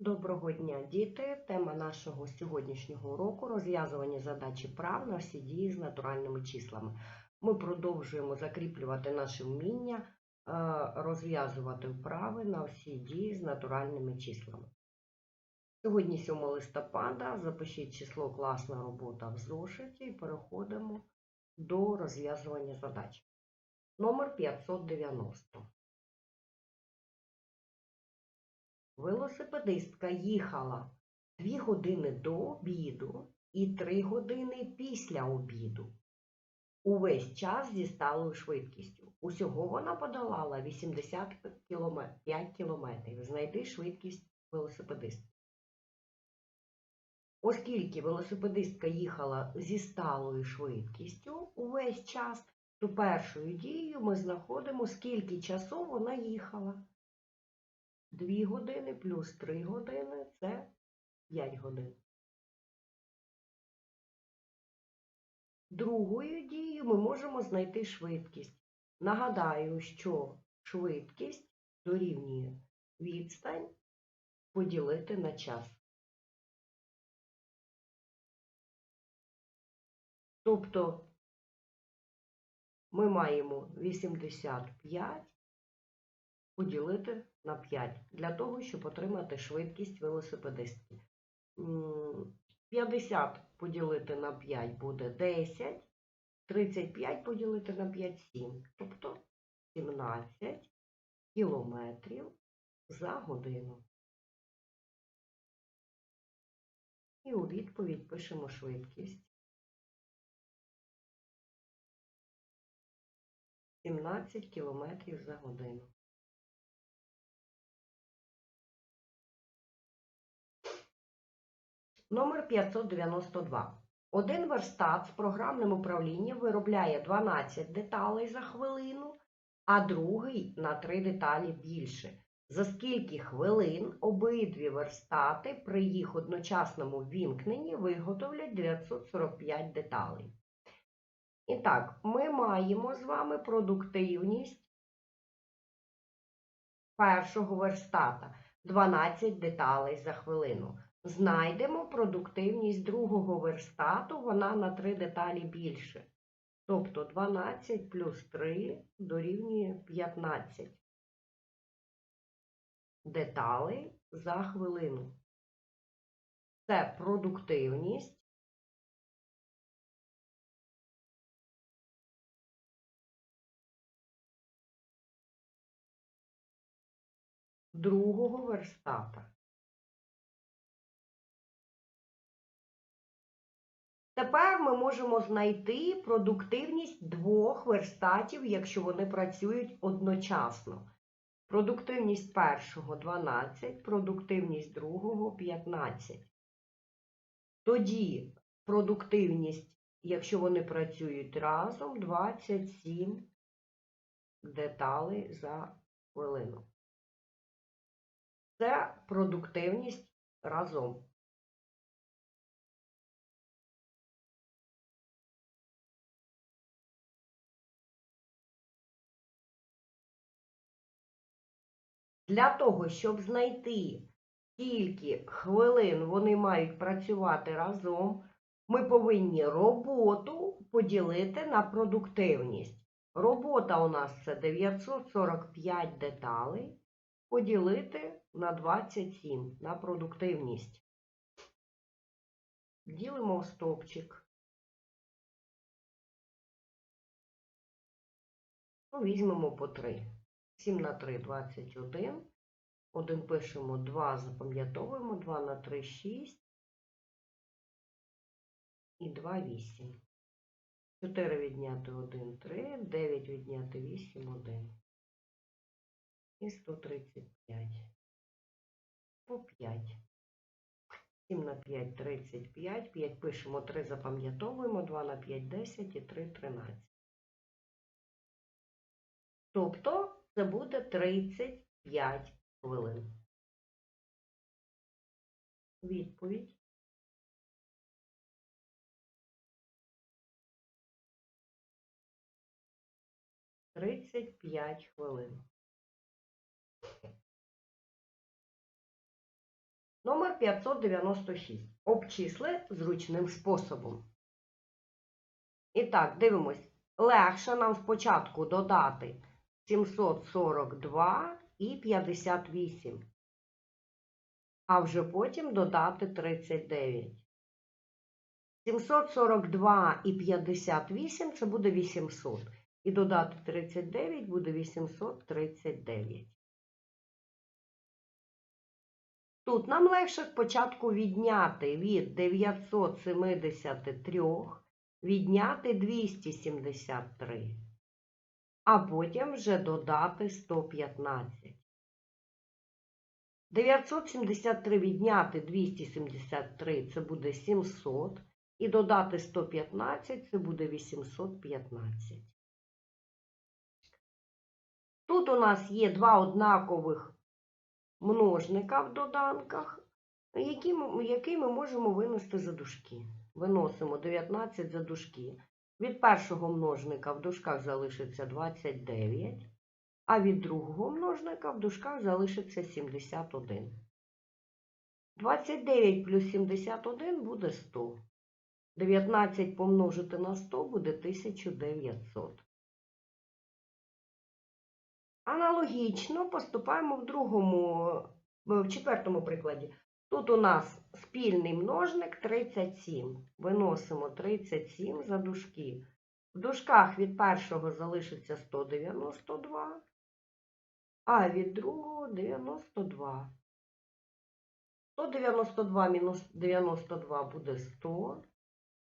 Доброго дня, діти! Тема нашого сьогоднішнього уроку розв'язування задачі прав на всі дії з натуральними числами. Ми продовжуємо закріплювати наше вміння е, розв'язувати вправи на всі дії з натуральними числами. Сьогодні 7 листопада. Запишіть число класна робота в зошиті і переходимо до розв'язування задач. Номер 590. Велосипедистка їхала 2 години до обіду і 3 години після обіду. Увесь час зі сталою швидкістю. Усього вона подолала 85 кілометрів. Знайди швидкість велосипедистки. Оскільки велосипедистка їхала зі сталою швидкістю увесь час, то першою дією ми знаходимо, скільки часу вона їхала. 2 години плюс 3 години це 5 годин. Другою дією ми можемо знайти швидкість. Нагадаю, що швидкість дорівнює відстань поділити на час. Тобто ми маємо 85 поділити на 5 для того, щоб отримати швидкість велосипедистки. 50 поділити на 5 буде 10, 35 поділити на 5 7, тобто 17 кілометрів за годину. І у відповідь пишемо швидкість. 17 кілометрів за годину. Номер 592. Один верстат з програмним управлінням виробляє 12 деталей за хвилину, а другий на 3 деталі більше. За скільки хвилин обидві верстати при їх одночасному ввімкненні виготовлять 945 деталей. І так, ми маємо з вами продуктивність першого верстата 12 деталей за хвилину. Знайдемо продуктивність другого верстату, вона на 3 деталі більше. Тобто 12 плюс 3 дорівнює 15 деталей за хвилину. Це продуктивність другого верстата. Тепер ми можемо знайти продуктивність двох верстатів, якщо вони працюють одночасно. Продуктивність першого 12, продуктивність другого 15. Тоді продуктивність, якщо вони працюють разом, 27 деталей за хвилину. Це продуктивність разом. Для того, щоб знайти, скільки хвилин вони мають працювати разом, ми повинні роботу поділити на продуктивність. Робота у нас це 945 деталей, поділити на 27 на продуктивність. Ділимо в стовпчик. Ну, візьмемо по 3. 7 на 3 – 21. 1 пишемо, 2 запам'ятовуємо, 2 на 3 – 6. І 2 – 8. 4 відняти 1 – 3, 9 відняти 8 – 1. І 135. По 5. 7 на 5 – 35. 5 пишемо, 3 запам'ятовуємо, 2 на 5 – 10 і 3 – 13. Тобто це буде 35 хвилин. Відповідь. Тридцять п'ять хвилин. Номер 596. Обчисли зручним способом. І так, дивимось. Легше нам спочатку додати 742 і 58. А вже потім додати 39. 742 і 58 це буде 800. І додати 39 буде 839. Тут нам легше спочатку відняти від 973 відняти 273, а потім вже додати 115. 973 відняти 273 це буде 700, і додати 115 це буде 815. Тут у нас є два однакових множника в доданках, які ми, який ми можемо винести за дужки. Виносимо 19 за дужки. Від першого множника в дужках залишиться 29, а від другого множника в дужках залишиться 71. 29 плюс 71 буде 100. 19 помножити на 100 буде 1900. Аналогічно поступаємо в другому, в четвертому прикладі. Тут у нас спільний множник 37. Виносимо 37 за дужки. В дужках від першого залишиться 192, а від другого 92. 192 мінус 92 буде 100.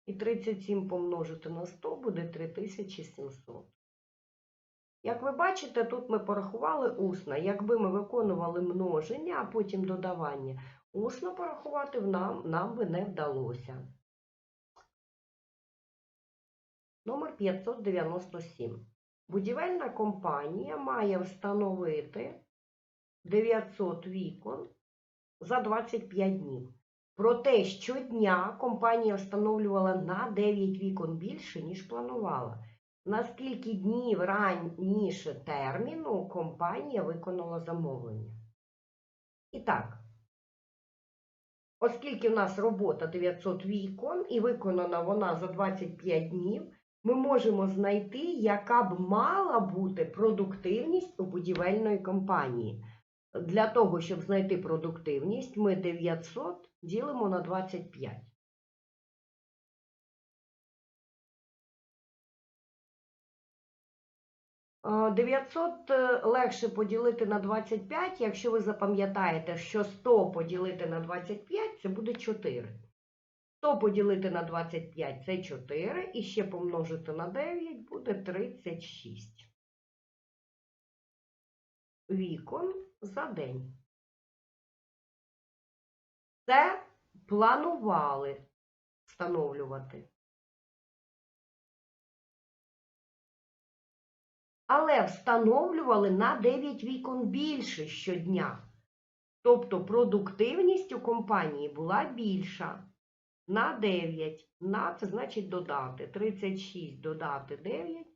І 37 помножити на 100 буде 3700. Як ви бачите, тут ми порахували усно. Якби ми виконували множення, а потім додавання, усно порахувати нам, нам би не вдалося. Номер 597. Будівельна компанія має встановити 900 вікон за 25 днів. Проте щодня компанія встановлювала на 9 вікон більше, ніж планувала. На скільки днів раніше терміну компанія виконала замовлення? І так, оскільки в нас робота 900 вікон і виконана вона за 25 днів, ми можемо знайти, яка б мала бути продуктивність у будівельної компанії. Для того, щоб знайти продуктивність, ми 900 ділимо на 25. 900 е, легше поділити на 25, якщо ви запам'ятаєте, що 100 поділити на 25 це буде 4. 100 поділити на 25 це 4, і ще помножити на 9 буде 36. Вікон за день. Це планували встановлювати. Але встановлювали на 9 вікон більше щодня. Тобто продуктивність у компанії була більша. На 9. На це значить додати. 36 додати 9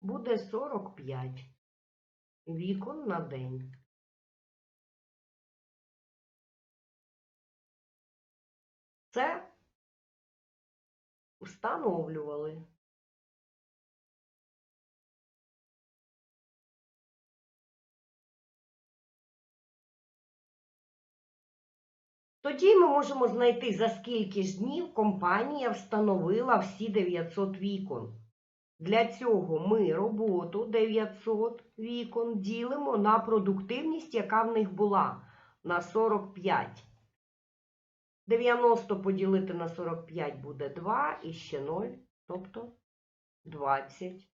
буде 45 вікон на день. Це встановлювали. Тоді ми можемо знайти, за скільки ж днів компанія встановила всі 900 вікон. Для цього ми роботу 900 вікон ділимо на продуктивність, яка в них була, на 45. 90 поділити на 45 буде 2 і ще 0, тобто 20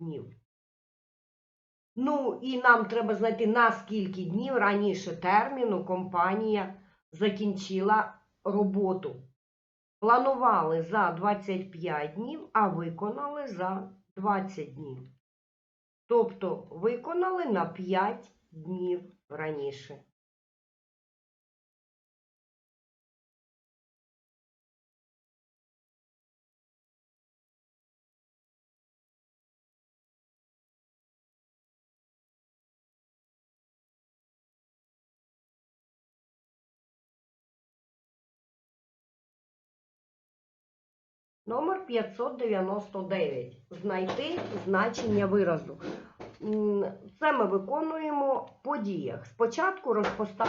днів. Ну, і нам треба знайти, на скільки днів раніше терміну компанія закінчила роботу. Планували за 25 днів, а виконали за 20 днів. Тобто виконали на 5 днів раніше. Номер 599. Знайти значення виразу. Це ми виконуємо по діях. Спочатку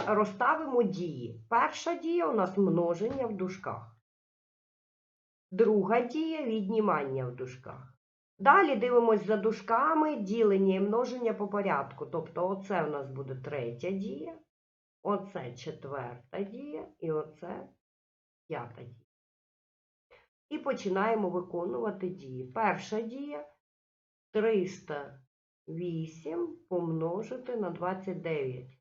розставимо дії. Перша дія у нас множення в дужках. Друга дія віднімання в дужках. Далі дивимось за дужками ділення і множення по порядку. Тобто, оце у нас буде третя дія, оце четверта дія і оце п'ята дія. І починаємо виконувати дії. Перша дія 308 помножити на 29.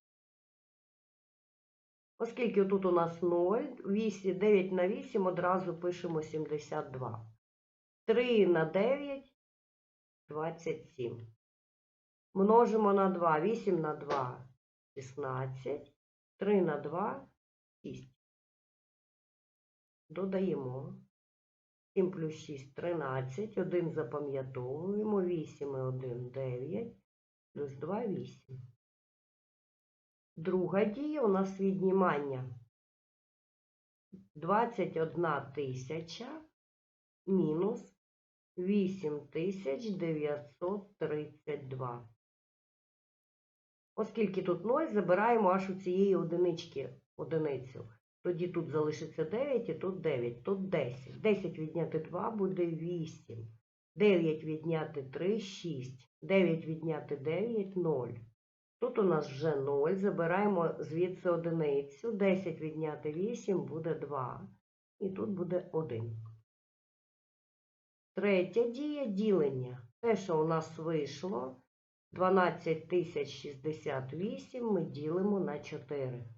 Оскільки тут у нас 0, 8, 9 на 8 одразу пишемо 72. 3 на 9 27. Множимо на 2. 8 на 2 16. 3 на 2 6. Додаємо. 7 плюс 6 13. 1 запам'ятовуємо. 8 і 1 9. Плюс 2 8. Друга дія у нас віднімання. 21 тисяча мінус 8932. Оскільки тут 0, забираємо аж у цієї одинички одиницю. Тоді тут залишиться 9 і тут 9, тут 10. 10 відняти 2 буде 8. 9 відняти 3 6. 9 відняти 9 0. Тут у нас вже 0, забираємо звідси одиницю. 10 відняти 8 буде 2. І тут буде 1. Третя дія ділення. Те, що у нас вийшло, 12068 ми ділимо на 4.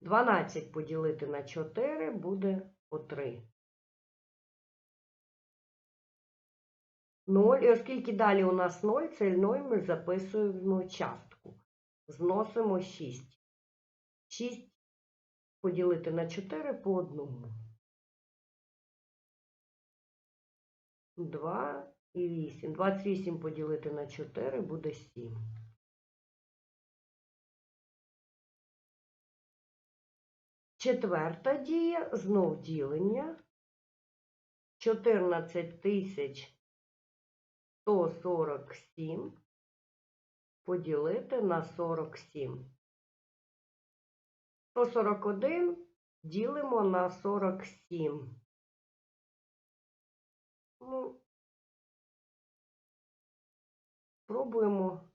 12 поділити на 4 буде по 3. 0. І оскільки далі у нас 0, цей 0 ми записуємо частку. Зносимо 6. 6 поділити на 4 по одному. 2 і 8. 28 поділити на 4 буде 7. Четверта дія, знов ділення. 14 тисяч 147 поділити на 47. 141 ділимо на 47. Ну, пробуємо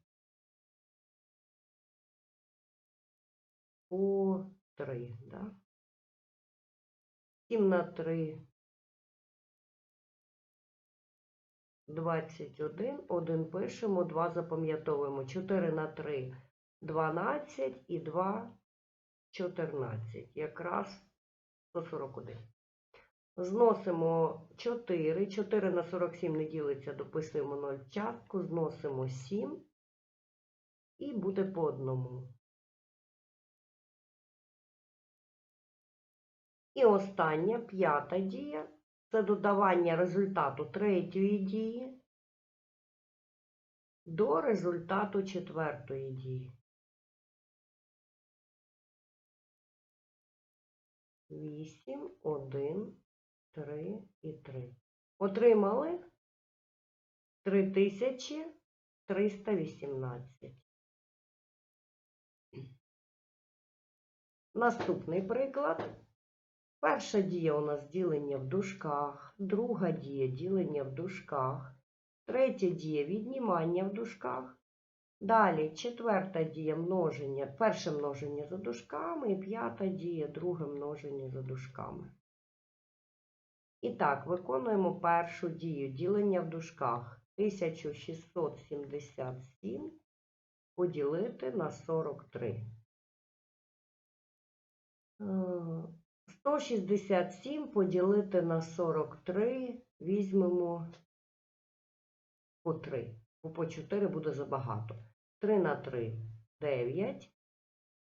по 3, да? 7 на 3 21, 1 пишемо, 2 запам'ятовуємо. 4 на 3 12 і 2 14. Якраз 141. Зносимо 4. 4 на 47 не ділиться, дописуємо 0 частку, зносимо 7 і буде по одному. І остання, п'ята дія, це додавання результату третьої дії до результату четвертої дії. 8, 1, 3 і 3. Отримали 3318. Наступний приклад. Перша дія у нас ділення в дужках, друга дія ділення в дужках, третя дія віднімання в дужках. Далі четверта дія множення, перше множення за дужками і п'ята дія, друге множення за дужками. І так, виконуємо першу дію ділення в дужках 1677 поділити на 43. Е, 167 поділити на 43, візьмемо по 3, бо по 4 буде забагато. 3 на 3 – 9,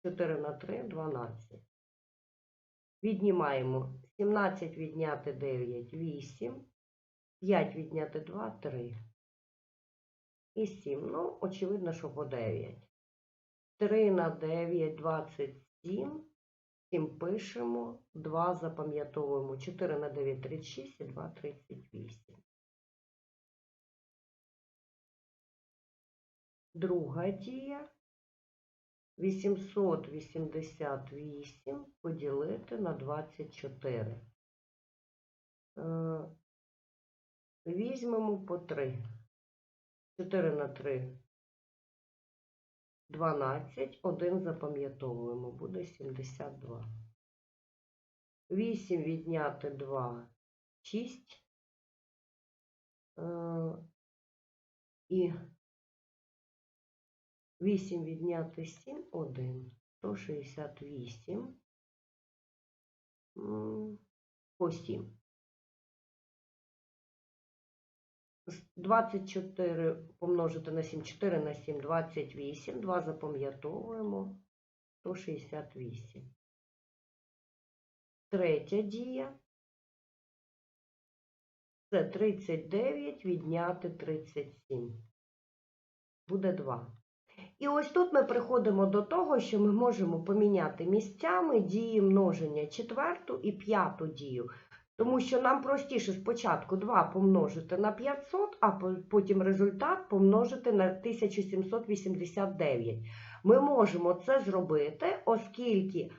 4 на 3 – 12. Віднімаємо 17 відняти 9 – 8, 5 відняти 2 – 3. І 7. Ну, очевидно, що по 9. 3 на 9 – 27. 7 пишемо, 2 запам'ятовуємо. 4 на 9 36 і 2 38. Друга дія. 888 поділити на 24. Е, Візьмемо по 3. 4 на 3 12, 1 запам'ятовуємо, буде 72. 8 відняти 2 6. Е, І 8 відняти 7 1. 168 м, по 7. 24 помножити на 7, 4 на 7, 28, 2 запам'ятовуємо, 168. Третя дія. Це 39 відняти 37. Буде 2. І ось тут ми приходимо до того, що ми можемо поміняти місцями дії множення четверту і п'яту дію. Тому що нам простіше спочатку 2 помножити на 500, а потім результат помножити на 1789. Ми можемо це зробити, оскільки е,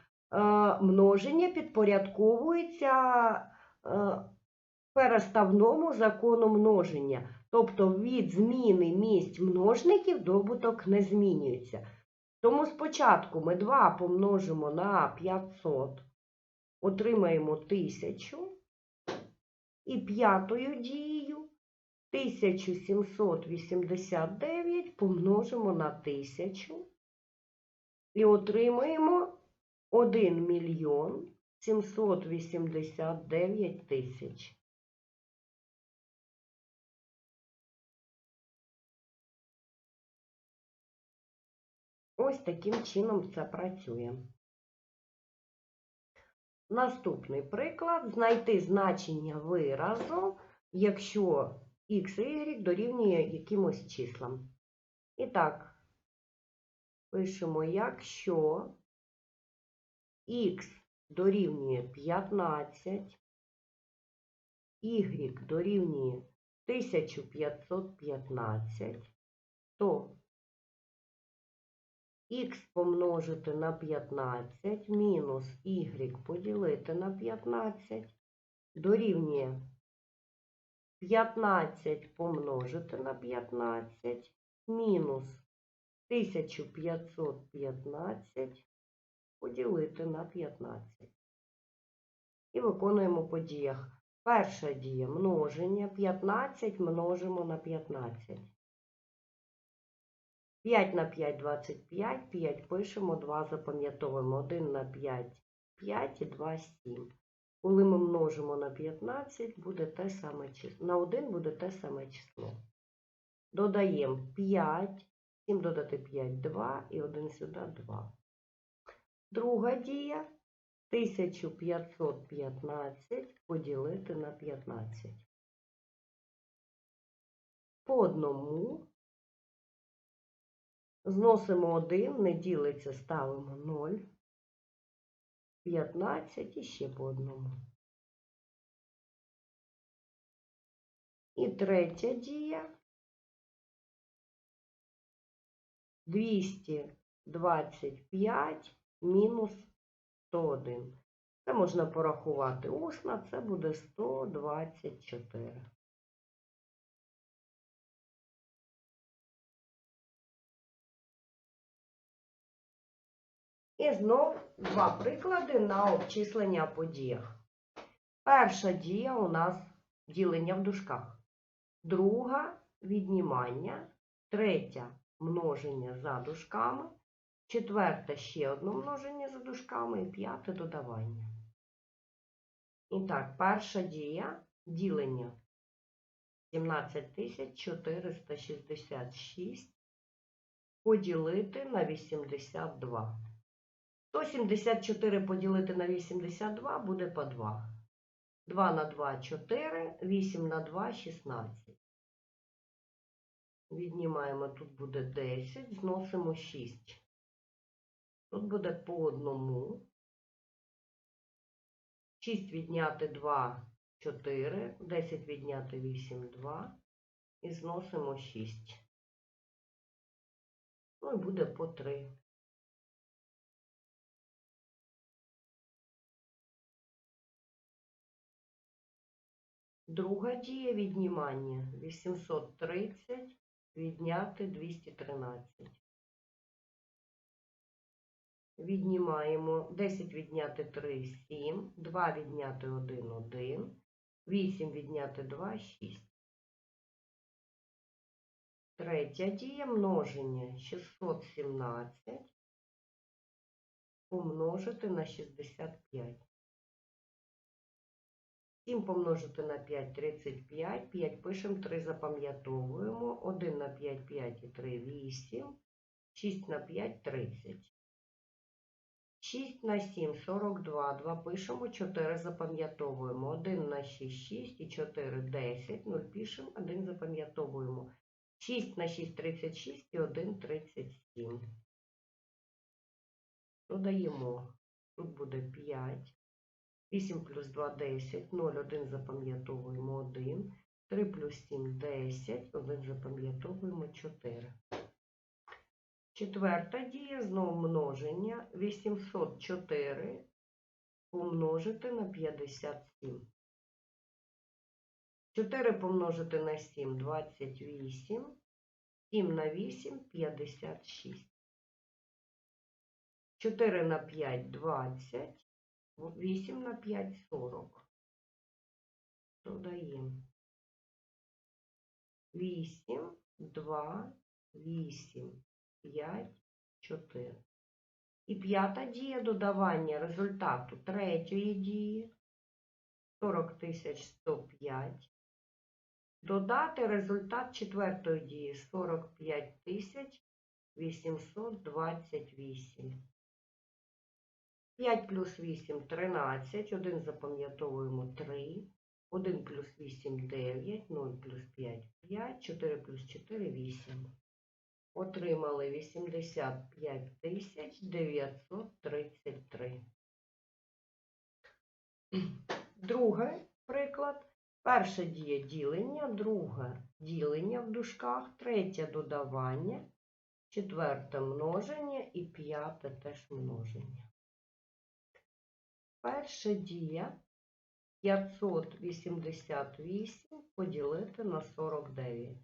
множення підпорядковується е, переставному закону множення. Тобто від зміни місць множників добуток не змінюється. Тому спочатку ми 2 помножимо на 500, отримаємо 1000. І п'ятою дією 1789 помножимо на 1000 і отримаємо 1 мільйон 789 тисяч. Ось таким чином це працює. Наступний приклад знайти значення виразу, якщо x і y дорівнює якимось числам. І так, пишемо, якщо x дорівнює 15, y дорівнює 1515, то х помножити на 15 мінус y поділити на 15 дорівнює 15 помножити на 15 мінус 1515 поділити на 15. І виконуємо по діях. Перша дія множення 15 множимо на 15. 5 на 5 – 25, 5 пишемо, 2 запам'ятовуємо, 1 на 5 – 5 і 2 – 7. Коли ми множимо на 15, буде те саме число. На 1 буде те саме число. Додаємо 5, 7 додати 5 – 2 і 1 сюди – 2. Друга дія – 1515 поділити на 15. По одному Зносимо 1, не ділиться, ставимо 0, 15 і ще по одному. І третя дія. 225 мінус 101. Це можна порахувати усно, це буде 124. І знов два приклади на обчислення по діях. Перша дія у нас ділення в дужках. Друга віднімання. Третя множення за дужками. Четверта ще одне множення за дужками. І п'яте додавання. І так, перша дія ділення 17466 поділити на 82. 174 поділити на 82 буде по 2. 2 на 2 – 4, 8 на 2 – 16. Віднімаємо, тут буде 10, зносимо 6. Тут буде по одному. 6 відняти 2 4, 10 відняти 8 2 і зносимо 6. Ну і буде по 3. Друга дія віднімання 830 відняти 213. Віднімаємо 10 відняти 3 7, 2 відняти 1 1, 8 відняти 2 6. Третя дія множення 617 помножити на 65. 7 помножити на 5 35, 5 пишемо, 3 запам'ятовуємо, 1 на 5 5 і 3 8, 6 на 5 30. 6 на 7 42, 2 пишемо, 4 запам'ятовуємо, 1 на 6 6 і 4 10, 0 пишемо, 1 запам'ятовуємо. 6 на 6 36 і 1 37. Додаємо. Тут буде 5. 8 плюс 2 10, 0, 1 запам'ятовуємо 1, 3 плюс 7 10, 1 запам'ятовуємо 4. Четверта дія, знову множення, 804 помножити на 57. 4 помножити на 7 – 28, 7 на 8 – 56. 4 на 5 – 20, 8 на 5 – 40. Додаємо. 8, 2, 8, 5, 4. І п'ята дія додавання результату третьої дії 40 105. Додати результат четвертої дії 45 тисяч 828. 5 плюс 8 – 13, 1 запам'ятовуємо 3, 1 плюс 8 – 9, 0 плюс 5 – 5, 4 плюс 4 – 8. Отримали 85 тисяч 933. Другий приклад. Перша дія ділення, друга ділення в дужках, третя додавання, четверте множення і п'яте теж множення. Перша дія 588 поділити на 49.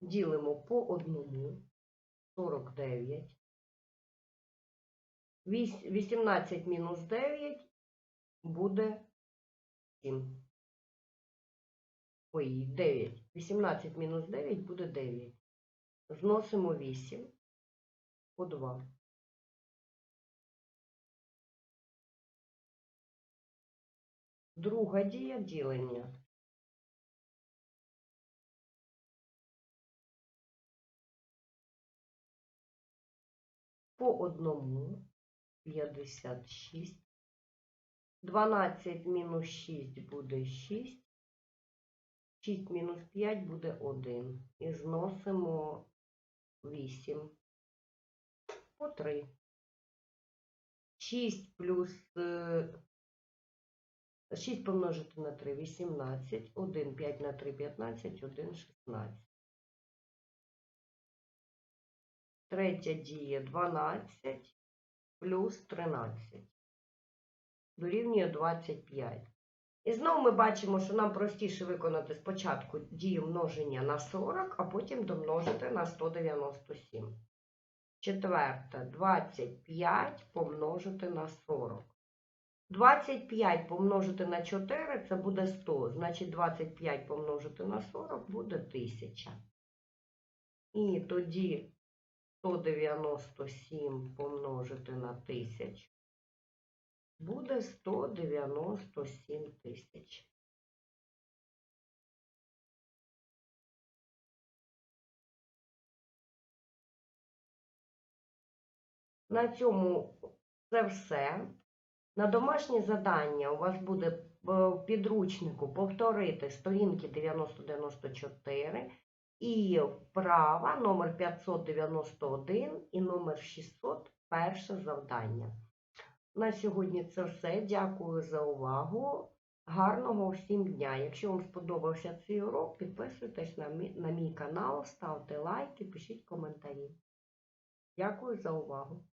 Ділимо по одному 49. 18 мінус 9 буде 7. Ой, 9. 18 мінус 9 буде 9. Зносимо 8 по 2. Друга дія ділення. По одному 56. 12 мінус 6 буде 6. 6 мінус 5 буде 1. І зносимо 8 по 3. 6 плюс 6 помножити на 3 18, 1 5 на 3 15, 1 16. Третя діє 12 плюс 13. Дорівнює 25. І знову ми бачимо, що нам простіше виконати спочатку дію множення на 40, а потім домножити на 197. Четверте, 25 помножити на 40. 25 помножити на 4 це буде 100. Значить, 25 помножити на 40 буде 1000. І тоді 197 помножити на 1000 буде 197 тисяч. На цьому це все. На домашнє завдання у вас буде в підручнику повторити сторінки 9094 і вправа номер 591 і номер 600 перше завдання. На сьогодні це все. Дякую за увагу. Гарного всім дня! Якщо вам сподобався цей урок, підписуйтесь на мій, на мій канал, ставте лайки, пишіть коментарі. Дякую за увагу!